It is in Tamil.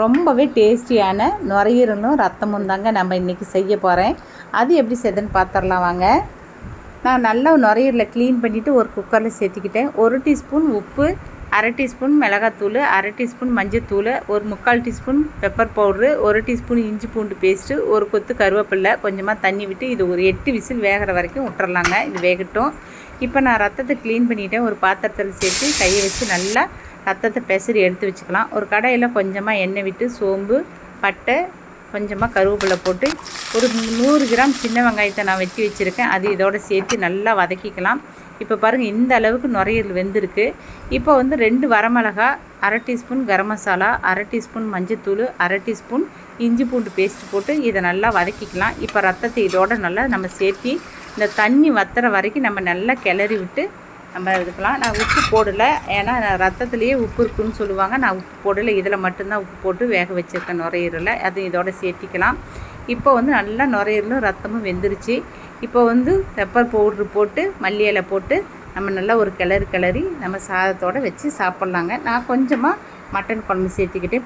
ரொம்பவே டேஸ்டியான நுரையீரலும் ரத்தமும் தாங்க நம்ம இன்றைக்கி செய்ய போகிறேன் அது எப்படி செய்யுதுன்னு பார்த்துடலாம் வாங்க. நான் நல்லா நுரையீரலை க்ளீன் பண்ணிவிட்டு ஒரு குக்கரில் சேர்த்துக்கிட்டேன். ஒரு டீஸ்பூன் உப்பு அரை டீஸ்பூன் மிளகாத்தூள் அரை டீஸ்பூன் மஞ்சத்தூள் ஒரு முக்கால் டீஸ்பூன் பெப்பர் பவுட்ரு ஒரு டீஸ்பூன் இஞ்சி பூண்டு பேஸ்ட்டு ஒரு கொத்து கருவேப்பில்லை கொஞ்சமாக தண்ணி விட்டு இது ஒரு எட்டு விசில் வேகிற வரைக்கும் விட்டுறலாங்க. இது வேகட்டும். இப்போ நான் ரத்தத்தை க்ளீன் பண்ணிவிட்டேன் ஒரு பாத்திரத்தில் சேர்த்து கையை வச்சு நல்லா ரத்தத்தை பெசரி எடுத்து வச்சுக்கலாம். ஒரு கடையில் கொஞ்சமாக எண்ணெய் விட்டு சோம்பு பட்டை கொஞ்சமாக கருவேப்பிலை போட்டு ஒரு நூறு கிராம் சின்ன வெங்காயத்தை நான் வெட்டி வச்சுருக்கேன். அது இதோட சேர்த்து நல்லா வதக்கிக்கலாம். இப்போ பாருங்கள் இந்த அளவுக்கு நுரையீரல் வெந்திருக்கு. இப்போ வந்து ரெண்டு வரமிளகா அரை டீஸ்பூன் கரம் மசாலா அரை டீஸ்பூன் மஞ்சத்தூள் அரை டீஸ்பூன் இஞ்சி பூண்டு பேஸ்ட் போட்டு இதை நல்லா வதக்கிக்கலாம். இப்போ ரத்தத்தை இதோட நல்லா நம்ம சேர்த்தி இந்த தண்ணி வத்துற வரைக்கும் நம்ம நல்லா கிளறி விட்டு நம்ம இதுக்கெல்லாம் நான் உப்பு போடலை. ஏன்னா ரத்தத்துலேயே உப்பு இருக்குன்னு சொல்லுவாங்க. நான் உப்பு போடலை. இதில் மட்டும்தான் உப்பு போட்டு வேக வச்சுருக்கேன் நுரையீரலை. அது இதோட சேர்த்திக்கலாம். இப்போ வந்து நல்லா நுரையீரலும் ரத்தமும் வெந்துருச்சு. இப்போ வந்து பெப்பர் பவுட்ரு போட்டு மல்லி இலை போட்டு நம்ம நல்லா ஒரு கிளறு கிளறி நம்ம சாதத்தோடு வச்சு சாப்பிட்லாங்க. நான் கொஞ்சமாக மட்டன் குழம்பு சேர்த்துக்கிட்டே